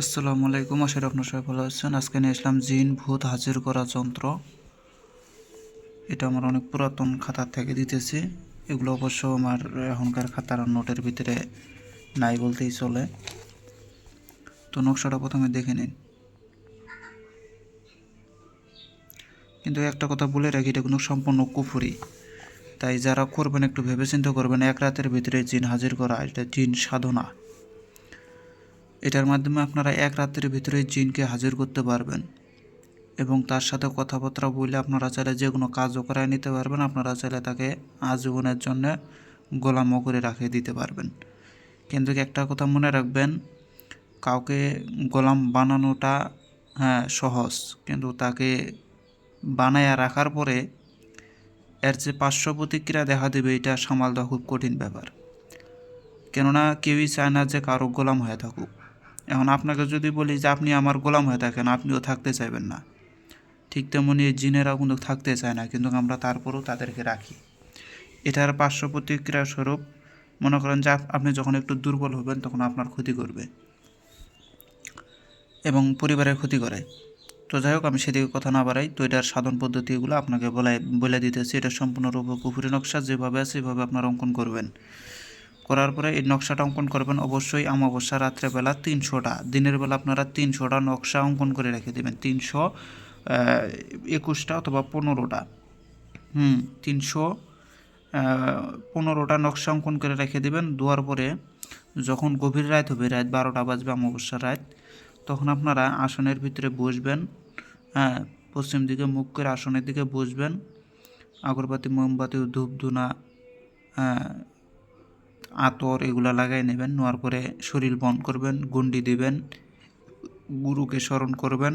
আসসালামু আলাইকুম, আশা আপনার সবাই ভালো আছেন। আজকে নিয়ে আসলাম জিন ভূত হাজির করা যন্ত্র। এটা আমার অনেক পুরাতন খাতার থেকে দিতেছি। এগুলো অবশ্য আমার এখনকার খাতার নোটের ভিতরে নাই বলতেই চলে। তো নকশাটা প্রথমে দেখে নিন। কিন্তু একটা কথা বলে রাখি, এটা কোনো সম্পূর্ণ কুফুরি। তাই যারা করবেন, একটু ভেবেচিন্তে করবেন, এক রাতের ভিতরে জিন হাজির করা, এটা জিন সাধনা। এটার মাধ্যমে আপনারা এক রাতের ভিতরে জিনকে হাজির করতে পারবেন। এবং তার সাথে কথাবার্তা বলে আপনারা চাইলে যে কোনো কাজও করায় নিতে পারবেন। আপনারা চাইলে তাকে আজীবনের জন্য গোলামও করে রাখিয়ে দিতে পারবেন। কিন্তু একটা কথা মনে রাখবেন, কাউকে গোলাম বানানোটা হ্যাঁ সহজ। কিন্তু তাকে বানায়া রাখার পরে এর যে পার্শ্ব প্রতিক্রিয়া দেখা দেবে, এটা সামাল দেওয়া খুব কঠিন ব্যাপার। কেননা কেউই চায় না যে কারও গোলাম হয়ে থাকুক। এখন আপনাকে যদি বলি যে আপনি আমার গোলাম হয়ে থাকেন, আপনিও থাকতে চাইবেন না। ঠিক তেমনি এই জিনেরাও কিন্তু থাকতে চায় না, কিন্তু আমরা তারপরেও তাদেরকে রাখি। এটার পার্শ্ব প্রতিক্রিয়া স্বরূপ মনে করেন যে আপনি যখন একটু দুর্বল হবেন, তখন আপনার ক্ষতি করবে এবং পরিবারের ক্ষতি করে। তো যাই হোক, আমি সেদিকে কথা না বাড়াই, তো এটার সাধন পদ্ধতিগুলো আপনাকে বলে বলে দিতেছি। এটা সম্পূর্ণরূপে কুফুরি নকশা, যেভাবে আছে সেভাবে আপনারা অঙ্কন করবেন। করার পরে এই নকশাটা অঙ্কন করবেন অবশ্যই অমাবস্যা রাত্রেবেলা তিনশোটা। দিনের বেলা আপনারা তিনশোটা নকশা অঙ্কন করে রেখে দেবেন। তিনশো একুশটা অথবা পনেরোটা। হুম, তিনশো পনেরোটা নকশা অঙ্কন করে রেখে দেবেন। দেওয়ার পরে যখন গভীর রাত হবে, রাত বারোটা বাজবে অমাবস্যা রাত, তখন আপনারা আসনের ভিতরে বসবেন হ্যাঁ পশ্চিম দিকে মুখ করে আসনের দিকে বসবেন। আগরবাতি, মোমবাতি ধূপ ধুনা হ্যাঁ আতর এগুলা লাগাই নেবেন নেওয়ার পরে শরীর বন করবেন গুন্ডি দিবেন, গুরুকে স্মরণ করবেন,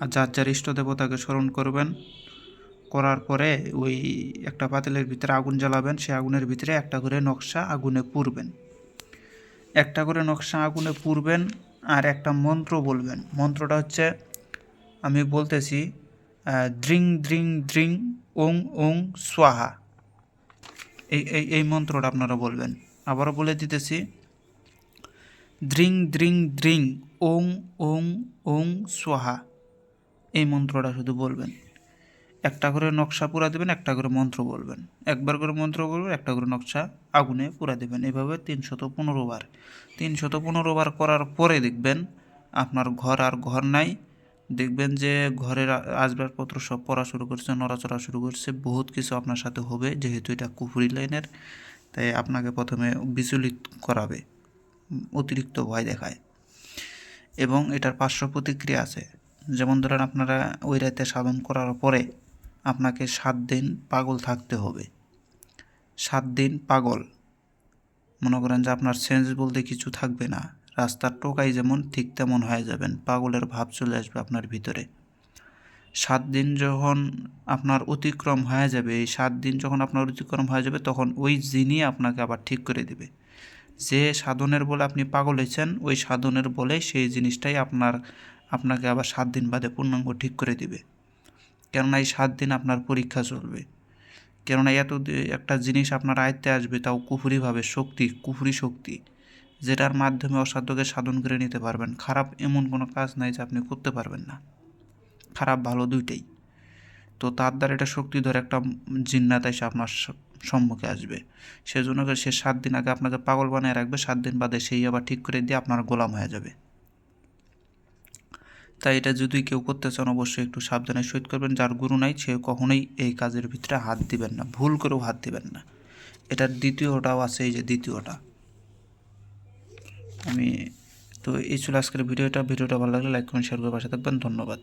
আর যার যার ইষ্ট দেবতাকে স্মরণ করবেন, করার পরে ওই একটা পাতিলের ভিতরে আগুন জ্বালাবেন সে আগুনের ভিতরে একটা করে নকশা আগুনে পুরবেন। একটা করে নকশা আগুনে পুরবেন আর একটা মন্ত্র বলবেন। মন্ত্রটা হচ্ছে, আমি বলতেছি দ্রিং দ্রিং দ্রিং, ওং ওং স্বাহা। এই এই এই মন্ত্রটা আপনারা বলবেন। আবারও বলে দিতেছি। দ্রিং দ্রিং দ্রিং, ওং ওং ওং, সোহা। এই মন্ত্রটা শুধু বলবেন। একটা করে নকশা পুরা দেবেন, একটা করে মন্ত্র বলবেন। একবার করে মন্ত্র বলবেন, একটা করে নকশা আগুনে পুরা দেবেন। এভাবে তিনশত পনেরো বার। তিনশত পনেরো বার করার পরে দেখবেন আপনার ঘর আর ঘর নাই। দেখবেন যে ঘরের আসবাবপত্র সব পড়া শুরু করছে, নড়াচড়া শুরু করছে, বহুত কিছু আপনার সাথে হবে, যেহেতু এটা কুফুরি লাইনের, তাই আপনাকে প্রথমে বিচলিত করাবে অতিরিক্ত ভয় দেখায়। এবং এটার পার্শ্ব প্রতিক্রিয়া আছে। যেমন ধরেন আপনারা ওই রাতে সাধন করার পরে আপনাকে সাত দিন পাগল থাকতে হবে। সাত দিন পাগল। মনে করেন যে আপনার সেন্স বলতে কিছু থাকবে না। রাস্তার টোকাই যেমন ঠিক তেমন হয়ে যাবেন, পাগলের ভাব চলে আসবে আপনার ভিতরে। সাত দিন যখন আপনার অতিক্রম হয়ে যাবে, এই সাত দিন যখন আপনার অতিক্রম হয়ে যাবে, তখন ওই জিনই আপনাকে আবার ঠিক করে দিবে। যে সাধনের বলে আপনি পাগল হয়েছেন, ওই সাধনের বলে সেই জিনিসটাই আপনার, আপনাকে আবার সাত দিন বাদে পূর্ণাঙ্গ ঠিক করে দিবে। কেননা এই সাত দিন আপনার পরীক্ষা চলবে। কেননা এত একটা জিনিস আপনার আয়ত্তে আসবে, তাও কুফুরিভাবে শক্তি, কুফুরি শক্তি। যেটার মাধ্যমে অসাধ্যকে সাধন করে নিতে পারবেন। খারাপ এমন কোনো কাজ নাই যে আপনি করতে পারবেন না। খারাপ ভালো দুইটাই। তো তার দ্বারা এটা শক্তি ধরে একটা জিন্নাত এসে আপনার সম্মুখে আসবে। সেজন্য সে সাত দিন আগে আপনাকে পাগল বানিয়ে রাখবে, সাত দিন বাদে সেই আবার ঠিক করে দিয়ে আপনার গোলাম হয়ে যাবে। তাই এটা যদি কেউ করতে চান, অবশ্যই একটু সাবধানে সহিত করবেন। যার গুরু নাই, সে কখনোই এই কাজের ভিতরে হাত দিবেন না, ভুল করেও হাত দিবেন না। এটার দ্বিতীয়টাও আছে, এই যে দ্বিতীয়টা। আমি তো এই ছিল আজকের ভিডিওটা। ভিডিওটা ভালো লাগলে লাইক করুন শেয়ার করে পাশে থাকবেন। ধন্যবাদ।